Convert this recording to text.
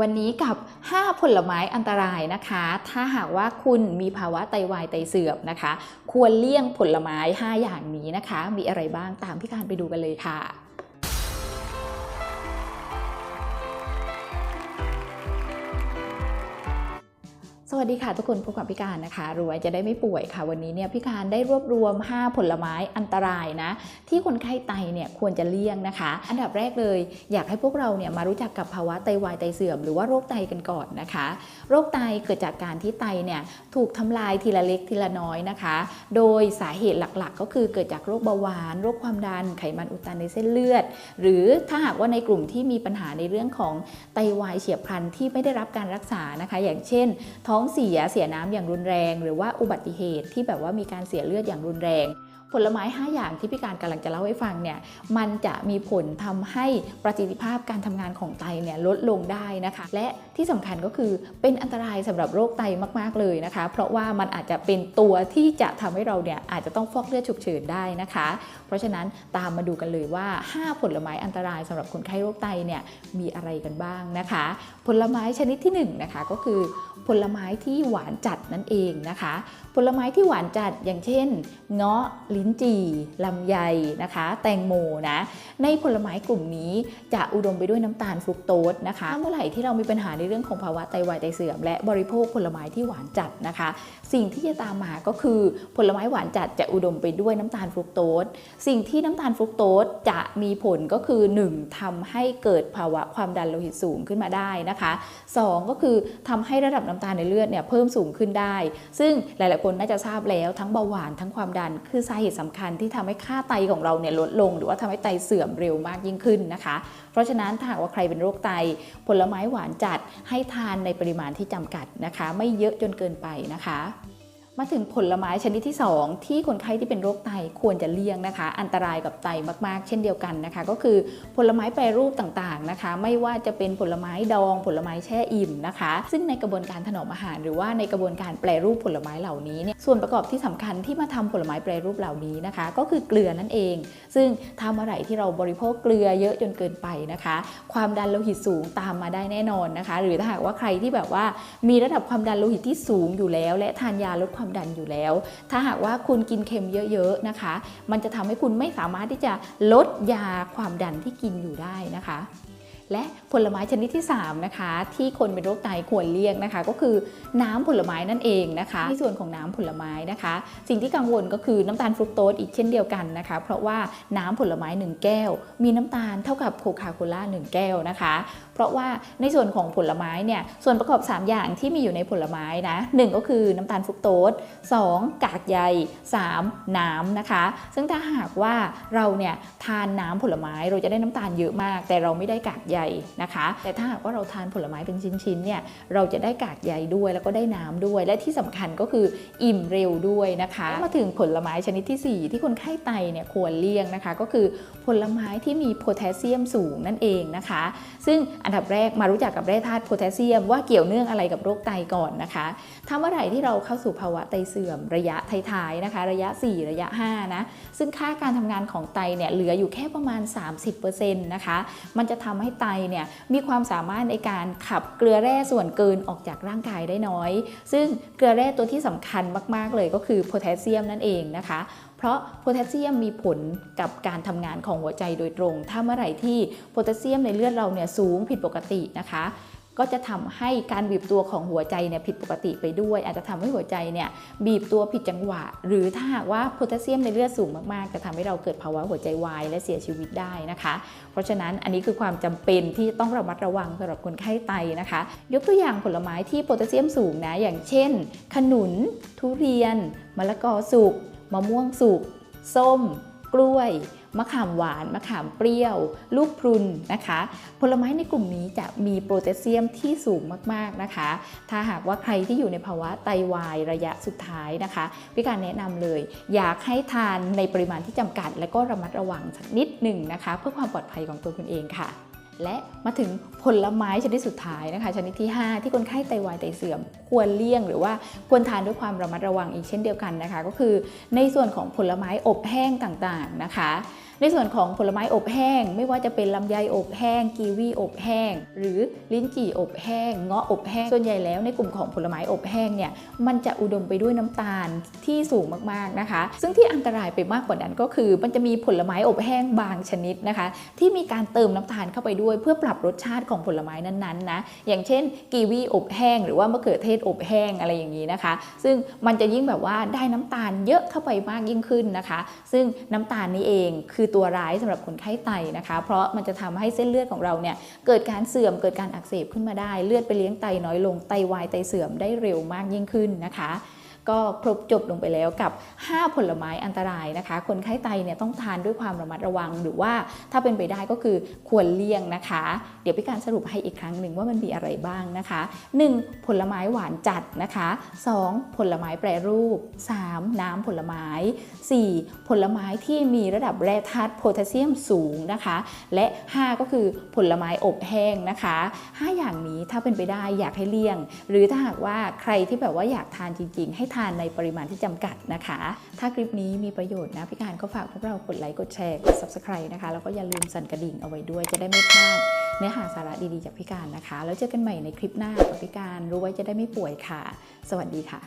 วันนี้กับ 5 ผลไม้อันตรายนะคะ ถ้าหากว่าคุณมีภาวะไตวายไตเสื่อมนะคะ ควรเลี่ยงผลไม้ 5 อย่างนี้นะคะ มีอะไรบ้างตามพี่การไปดูกันเลยค่ะ วัสดีค่ะทุกคนพบกับพี่การนะคะรวยจะได้ไม่ป่วยค่ะ วันนี้เนี่ยพี่การได้รวบรวม 5 ผลไม้อันตรายนะที่คนไข้ไตเนี่ยควรจะเลี่ยงนะคะ อันดับแรกเลยอยากให้พวกเราเนี่ยมารู้จักกับภาวะไตวายไตเสื่อมหรือว่าโรคไตกันก่อนนะคะ โรคไตเกิดจากการที่ไตเนี่ยถูกทำลายทีละเล็กทีละน้อยนะคะ โดยสาเหตุหลักๆ ก็คือเกิดจากโรคเบาหวาน โรคความดันไขมันอุดตันในเส้นเลือด หรือถ้าหากว่าในกลุ่มที่มีปัญหาในเรื่องของไตวายเฉียบพลันที่ไม่ได้รับการรักษานะคะ อย่างเช่น ท้องเสียเสียน้ำอย่างรุนแรง หรือว่าอุบัติเหตุที่แบบว่ามีการเสียเลือดอย่างรุนแรง ผลไม้ 5 อย่างที่พี่การกำลังจะเล่าให้ฟังเนี่ยมันจะมีผลทำให้ประสิทธิภาพการทำงานของไตเนี่ยลดลงได้นะคะ และที่สำคัญก็คือเป็นอันตรายสำหรับโรคไตมาก ๆ เลยนะคะ เพราะว่ามันอาจจะเป็นตัวที่จะทำให้เราเนี่ยอาจจะต้องฟอกเลือดฉุกเฉินได้นะคะ เพราะฉะนั้นตามมาดูกันเลยว่า 5 ผลไม้อันตรายสำหรับคนไข้โรคไตเนี่ยมีอะไรกันบ้างนะคะ ผลไม้ชนิดที่1นงนะคะก็คือผลไม้ที่หวานจัดนั่นเองนะคะ ผลไม้ที่หวานจัดอย่างเช่น เงาะลิ้นจี่ลำไยนะคะ แตงโมนะในผลไม้กลุ่มนี้จะอุดมไปด้วยน้ำตาลฟรุกโตสนะคะเมื่อไหร่ที่เรามีปัญหาในเรื่องของภาวะไตวายไตเสื่อม และบริโภคผลไม้ที่หวานจัดนะคะ สิ่งที่จะตามมาก็คือผลไม้หวานจัดจะอุดมไปด้วยน้ำตาลฟรุกโตสสิ่งที่น้ำตาลฟรุกโตสจะมีผลก็คือ 1. ทำให้เกิดภาวะความดันโลหิตสูงขึ้นมาได้นะคะ 2. ก็คือทำให้ระดับน้ำตาลในเลือดเนี่ยเพิ่มสูงขึ้นได้ ซึ่งหลาย ๆ คนน่าจะทราบแล้วทั้งเบาหวานทั้งความดันคือสาเหตุสำคัญที่ทำให้ค่าไตของเราเนี่ยลดลง หรือว่าทำให้ไตเสื่อมเร็วมากยิ่งขึ้นนะคะ เพราะฉะนั้นถ้าหากว่าใครเป็นโรคไต ผลไม้หวานจัดให้ทานในปริมาณที่จำกัดนะคะ ไม่เยอะจนเกินไปนะคะ มาถึงผลไม้ชนิดที่ 2 ที่คนไข้ที่เป็นโรคไตควรจะเลี่ยงนะคะ อันตรายกับไตมากๆ เช่นเดียวกันนะคะ ก็คือผลไม้แปรรูปต่างๆนะคะ ไม่ว่าจะเป็นผลไม้ดอง ผลไม้แช่อิ่มนะคะ ซึ่งในกระบวนการถนอมอาหาร หรือว่าในกระบวนการแปรรูปผลไม้เหล่านี้เนี่ยส่วนประกอบที่สำคัญที่มาทำผลไม้แปรรูปเหล่านี้นะคะ ก็คือเกลือนั่นเอง ซึ่งถ้าเมื่อไหร่ที่เราบริโภคเกลือเยอะจนเกินไปนะคะ ความดันโลหิตสูงตามมาได้แน่นอนนะคะ หรือถ้าหากว่าใครที่แบบว่ามีระดับความดันโลหิตที่สูงอยู่แล้ว และทานยาลดความดันอยู่แล้ว ถ้าหากว่าคุณกินเค็มเยอะๆนะคะ มันจะทำให้คุณไม่สามารถที่จะลดยาความดันที่กินอยู่ได้นะคะ และผลไม้ชนิดที่3นะคะที่คนเป็นโรคไตควรเลี่ยงนะคะ ก็คือน้ำผลไม้นั่นเองนะคะในส่วนของน้ำผลไม้นะคะ สิ่งที่กังวลก็คือน้ำตาลฟรุกโตสอีกเช่นเดียวกันนะคะ เพราะว่าน้ำผลไม้ 1 แก้ว มีน้ำตาลเท่ากับโคคาโคล่า1แก้วนะคะ เพราะว่าในส่วนของผลไม้เนี่ยส่วนประกอบ 3 อย่างที่มีอยู่ในผลไม้นะหนึ่งก็คือน้ำตาลฟรุกโตส 2. กากใย 3. น้ำนะคะ ซึ่งถ้าหากว่าเราเนี่ยทานน้ำผลไม้เราจะได้น้ำตาลเยอะมาก แต่เราไม่ได้กากใยนะคะ แต่ถ้าหากว่าเราทานผลไม้เป็นชิ้นๆเนี่ยเราจะได้กากใยด้วยแล้วก็ได้น้ำด้วย และที่สำคัญก็คืออิ่มเร็วด้วยนะคะมาถึงผลไม้ชนิดที่ 4 ที่คนไข้ไตเนี่ยควรเลี่ยงนะคะ ก็คือผลไม้ที่มีโพแทสเซียมสูงนั่นเองนะคะ ซึ่งอันดับแรกมารู้จักกับแร่ธาตุโพแทสเซียมว่าเกี่ยวเนื่องอะไรกับโรคไตก่อนนะคะถ้าเมื่อไหร่ที่เราเข้าสู่ภาวะไตเสื่อมระยะท้ายๆนะคะ ระยะ 4 ระยะ5นะซึ่งค่าการทำงานของไตเนี่ยเหลืออยู่แค่ประมาณ 30%นะคะมันจะทำให้ไตเนี่ยมีความสามารถในการขับเกลือแร่ส่วนเกินออกจากร่างกายได้น้อย ซึ่งเกลือแร่ตัวที่สำคัญมากๆเลยก็คือโพแทสเซียมนั่นเองนะคะ เพราะโพแทสเซียมมีผลกับการทำงานของหัวใจโดยตรง ถ้าเมื่อไหร่ที่โพแทสเซียมในเลือดเราเนี่ยสูงผิดปกตินะคะ ก็จะทำให้การบีบตัวของหัวใจเนี่ยผิดปกติไปด้วย อาจจะทำให้หัวใจเนี่ยบีบตัวผิดจังหวะ หรือถ้าหากว่าโพแทสเซียมในเลือดสูงมากๆ จะทำให้เราเกิดภาวะหัวใจวายและเสียชีวิตได้นะคะ เพราะฉะนั้นอันนี้คือความจำเป็นที่ต้องระมัดระวังสำหรับคนไข้ไตนะคะ ยกตัวอย่างผลไม้ที่โพแทสเซียมสูงนะอย่างเช่น ขนุน ทุเรียน มะละกอสุกมะม่วงสุกส้ม กล้วย มะขามหวาน มะขามเปรี้ยว ลูกพรุนนะคะ ผลไม้ในกลุ่มนี้จะมีโพแทสเซียมที่สูงมากๆนะคะ ถ้าหากว่าใครที่อยู่ในภาวะไตวายระยะสุดท้ายนะคะ พี่การแนะนำเลย อยากให้ทานในปริมาณที่จำกัด และก็ระมัดระวังสักนิดหนึ่งนะคะ เพื่อความปลอดภัยของตัวคุณเองค่ะ และมาถึงผลไม้ชนิดสุดท้ายนะคะ ชนิดที่ 5 ที่คนไข้ไตวายไตเสื่อม ควรเลี่ยงหรือว่าควรทานด้วยความระมัดระวังอีกเช่นเดียวกันนะคะ ก็คือในส่วนของผลไม้อบแห้งต่างๆนะคะ ในส่วนของผลไม้อบแห้ง ไม่ว่าจะเป็นลำไยอบแห้ง กีวีอบแห้ง หรือลิ้นจี่อบแห้ง เงาะอบแห้ง ส่วนใหญ่แล้วในกลุ่มของผลไม้อบแห้งเนี่ย มันจะอุดมไปด้วยน้ำตาลที่สูงมากๆนะคะ ซึ่งที่อันตรายไปมากกว่านั้นก็คือ มันจะมีผลไม้อบแห้งบางชนิดนะคะ ที่มีการเติมน้ำตาลเข้าไปด้วย เพื่อปรับรสชาติของผลไม้นั้นๆนะ อย่างเช่น กีวีอบแห้ง หรือว่ามะเขือเทศอบแห้งอะไรอย่างนี้นะคะ ซึ่งมันจะยิ่งแบบว่าได้น้ำตาลเยอะเข้าไปมากยิ่งขึ้นนะคะ ซึ่งน้ำตาลนี้เองคือตัวร้ายสำหรับคนไข้ไตนะคะ เพราะมันจะทำให้เส้นเลือดของเราเนี่ยเกิดการเสื่อมเกิดการอักเสบขึ้นมาได้ เลือดไปเลี้ยงไตน้อยลงไตวายไตเสื่อมได้เร็วมากยิ่งขึ้นนะคะ ก็ครบจบลงไปแล้วกับ 5 ผลไม้อันตรายนะคะ คนไข้ไตเนี่ยต้องทานด้วยความระมัดระวัง หรือว่าถ้าเป็นไปได้ก็คือควรเลี่ยงนะคะ เดี๋ยวพี่การสรุปให้อีกครั้งหนึ่งว่ามันมีอะไรบ้างนะคะ 1. ผลไม้หวานจัดนะคะ 2. ผลไม้แปรรูป 3. น้ำผลไม้ 4. ผลไม้ที่มีระดับแร่ธาตุโพแทสเซียมสูงนะคะ และ 5 ก็คือผลไม้อบแห้งนะคะ 5 อย่างนี้ถ้าเป็นไปได้อยากให้เลี่ยง หรือถ้าหากว่าใครที่แบบว่าอยากทานจริง ๆ ให้ทานในปริมาณที่จำกัดนะคะ ถ้าคลิปนี้มีประโยชน์นะพี่การก็ฝากพวกเรากดไลค์กดแชร์กด subscribe นะคะ แล้วก็อย่าลืมสั่นกระดิ่งเอาไว้ด้วยจะได้ไม่พลาดเนื้อหาสาระดีๆจากพี่การนะคะ แล้วเจอกันใหม่ในคลิปหน้ากับพี่การรู้ไว้จะได้ไม่ป่วยค่ะ สวัสดีค่ะ